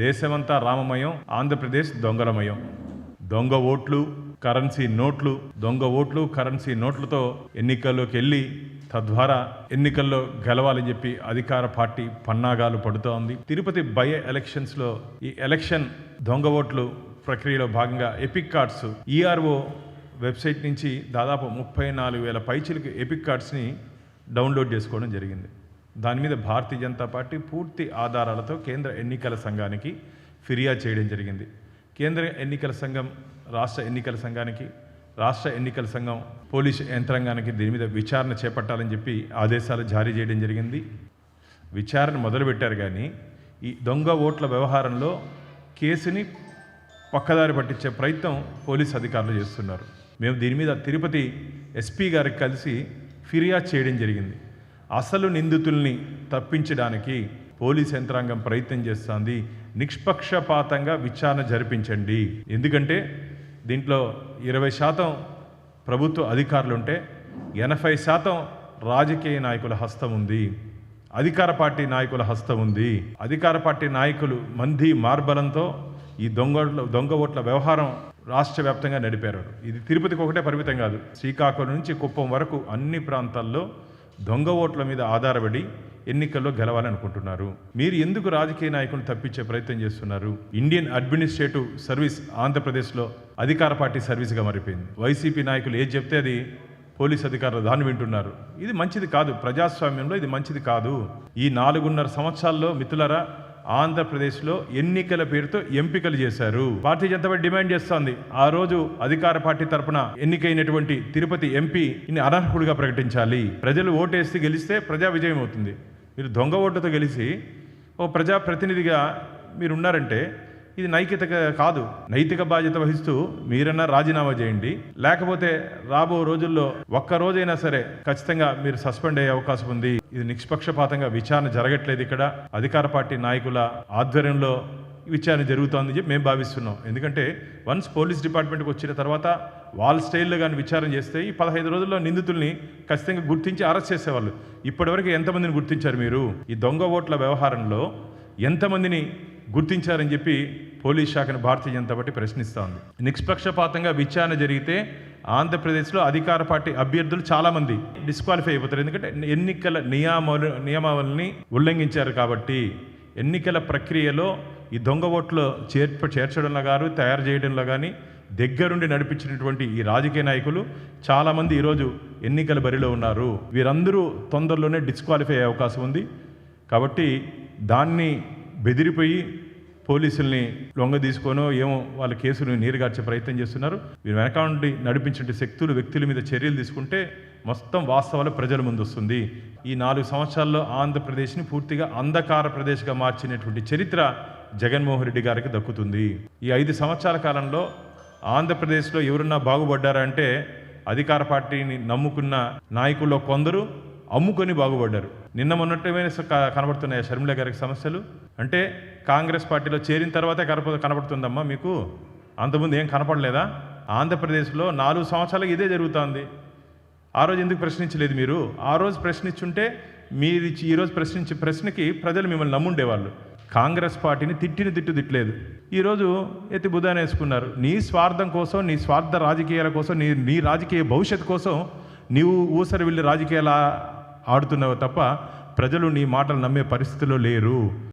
దేశమంతా రామమయం ఆంధ్రప్రదేశ్ దొంగలమయం. దొంగ ఓట్లు కరెన్సీ నోట్లు దొంగ ఓట్లు కరెన్సీ నోట్లతో ఎన్నికల్లోకి వెళ్ళి తద్వారా ఎన్నికల్లో గెలవాలని చెప్పి అధికార పార్టీ పన్నాగాలు పడుతోంది. తిరుపతి బై ఎలక్షన్స్లో ఈ ఎలక్షన్ దొంగ ఓట్లు ప్రక్రియలో భాగంగా ఎపిక్ కార్డ్స్ ఈఆర్ఓ వెబ్సైట్ నుంచి దాదాపు ముప్పై నాలుగు వేల పైచిలకు ఎపిక్ కార్డ్స్ని డౌన్లోడ్ చేసుకోవడం జరిగింది. దాని మీద భారతీయ జనతా పార్టీ పూర్తి ఆధారాలతో కేంద్ర ఎన్నికల సంఘానికి ఫిర్యాదు చేయడం జరిగింది. కేంద్ర ఎన్నికల సంఘం రాష్ట్ర ఎన్నికల సంఘానికి రాష్ట్ర ఎన్నికల సంఘం పోలీసు యంత్రాంగానికి దీని మీద విచారణ చేపట్టాలని చెప్పి ఆదేశాలు జారీ చేయడం జరిగింది. విచారణ మొదలుపెట్టారు కానీ ఈ దొంగ ఓట్ల వ్యవహారంలో కేసుని పక్కదారి పట్టించే ప్రయత్నం పోలీస్ అధికారులు చేస్తున్నారు. మేము దీని మీద తిరుపతి ఎస్పీ గారికి కలిసి ఫిర్యాదు చేయడం జరిగింది. అసలు నిందితుల్ని తప్పించడానికి పోలీస్ యంత్రాంగం ప్రయత్నం చేస్తోంది. నిష్పక్షపాతంగా విచారణ జరిపించండి. ఎందుకంటే దీంట్లో ఇరవై శాతం ప్రభుత్వ అధికారులు ఉంటే ఎనభై శాతం రాజకీయ నాయకుల హస్తం ఉంది. అధికార పార్టీ నాయకుల హస్తం ఉంది. అధికార పార్టీ నాయకులు మంది మార్బలంతో ఈ దొంగ దొంగ ఓట్ల వ్యవహారం రాష్ట్ర వ్యాప్తంగా నడిపారు ఇది తిరుపతికి ఒకటే పరిమితం కాదు. శ్రీకాకుళం నుంచి కుప్పం వరకు అన్ని ప్రాంతాల్లో దొంగ ఓట్ల మీద ఆధారపడి ఎన్నికల్లో గెలవాలనుకుంటున్నారు. మీరు ఎందుకు రాజకీయ నాయకులను తప్పించే ప్రయత్నం చేస్తున్నారు? ఇండియన్ అడ్మినిస్ట్రేటివ్ సర్వీస్ ఆంధ్రప్రదేశ్లో అధికార పార్టీ సర్వీస్గా మారిపోయింది. వైసీపీ నాయకులు ఏది చెప్తే అది పోలీస్ అధికారులు దాన్ని వింటున్నారు. ఇది మంచిది కాదు. ప్రజాస్వామ్యంలో ఇది మంచిది కాదు. ఈ నాలుగున్నర సంవత్సరాల్లో మిత్రులరా ఆంధ్రప్రదేశ్లో ఎన్నికల పేరుతో ఎంపికలు చేశారు. భారతీయ జనతా పార్టీ డిమాండ్ చేస్తోంది. ఆ రోజు అధికార పార్టీ తరపున ఎన్నికైనటువంటి తిరుపతి ఎంపీ ఇన్ని అనర్హుడిగా ప్రకటించాలి. ప్రజలు ఓటేసి గెలిస్తే ప్రజా విజయం అవుతుంది. మీరు దొంగ ఓటుతో గెలిచి ఓ ప్రజా ప్రతినిధిగా మీరు ఉన్నారంటే ఇది నైతిక కాదు. నైతిక బాధ్యత వహిస్తూ మీరన్నా రాజీనామా చేయండి. లేకపోతే రాబో రోజుల్లో ఒక్క రోజైనా సరే ఖచ్చితంగా మీరు సస్పెండ్ అయ్యే అవకాశం ఉంది. ఇది నిష్పక్షపాతంగా విచారణ జరగట్లేదు ఇక్కడ. అధికార పార్టీ నాయకుల ఆధ్వర్యంలో విచారణ జరుగుతోందని చెప్పి మేము భావిస్తున్నాం. ఎందుకంటే వన్స్ పోలీస్ డిపార్ట్మెంట్కి వచ్చిన తర్వాత వాళ్ళ స్టైల్లో కానీ విచారణ చేస్తే ఈ పదహైదు రోజుల్లో నిందితుల్ని ఖచ్చితంగా గుర్తించి అరెస్ట్ చేసేవాళ్ళు. ఇప్పటివరకు ఎంతమందిని గుర్తించారు మీరు? ఈ దొంగ ఓట్ల వ్యవహారంలో ఎంతమందిని గుర్తించారని చెప్పి పోలీస్ శాఖను భారతీయ జనతా పార్టీ ప్రశ్నిస్తూ ఉంది. నిష్పక్షపాతంగా విచారణ జరిగితే ఆంధ్రప్రదేశ్లో అధికార పార్టీ అభ్యర్థులు చాలామంది డిస్క్వాలిఫై అయిపోతారు. ఎందుకంటే ఎన్నికల నియామాలు నియమావళిని ఉల్లంఘించారు కాబట్టి ఎన్నికల ప్రక్రియలో ఈ దొంగ ఓట్లు చేర్ప చేర్చడంలో గారు తయారు చేయడంలో కానీ దగ్గరుండి నడిపించినటువంటి ఈ రాజకీయ నాయకులు చాలామంది ఈరోజు ఎన్నికల బరిలో ఉన్నారు. వీరందరూ తొందరలోనే డిస్క్వాలిఫై అయ్యే అవకాశం ఉంది. కాబట్టి దాన్ని బెదిరిపోయి పోలీసుల్ని లొంగ తీసుకోనో ఏమో వాళ్ళ కేసును నీరుగార్చే ప్రయత్నం చేస్తున్నారు. వీరు వెనక నుండి నడిపించే శక్తులు వ్యక్తుల మీద చర్యలు తీసుకుంటే మొత్తం వాస్తవాలు ప్రజల ముందు వస్తుంది ఈ నాలుగు సంవత్సరాల్లో ఆంధ్రప్రదేశ్ని పూర్తిగా అంధకార ప్రదేశ్గా మార్చినటువంటి చరిత్ర జగన్మోహన్ రెడ్డి గారికి దక్కుతుంది. ఈ ఐదు సంవత్సరాల కాలంలో ఆంధ్రప్రదేశ్లో ఎవరున్నా బాగుపడ్డారంటే అధికార పార్టీని నమ్ముకున్న నాయకుల్లో కొందరు అమ్ముకొని బాగుపడ్డారు. నిన్న మొన్నటమైన కనబడుతున్నాయి షర్మిల గారికి సమస్యలు? అంటే కాంగ్రెస్ పార్టీలో చేరిన తర్వాతే కనప కనబడుతుందమ్మా మీకు? అంతకుముందు ఏం కనపడలేదా? ఆంధ్రప్రదేశ్లో నాలుగు సంవత్సరాలకు ఇదే జరుగుతోంది. ఆ రోజు ఎందుకు ప్రశ్నించలేదు మీరు? ఆ రోజు ప్రశ్నించుంటే మీరు ఇచ్చి ఈరోజు ప్రశ్నించే ప్రశ్నకి ప్రజలు మిమ్మల్ని నమ్ముండేవాళ్ళు. కాంగ్రెస్ పార్టీని తిట్టిన తిట్టు తిట్టలేదు. ఈరోజు ఎత్తి బుధాన వేసుకున్నారు. నీ స్వార్థం కోసం నీ స్వార్థ రాజకీయాల కోసం నీ నీ రాజకీయ భవిష్యత్తు కోసం నీవు ఊసరి వెళ్ళి రాజకీయాల ఆడుతున్నావు తప్ప ప్రజలు నీ మాటలు నమ్మే పరిస్థితిలో లేరు.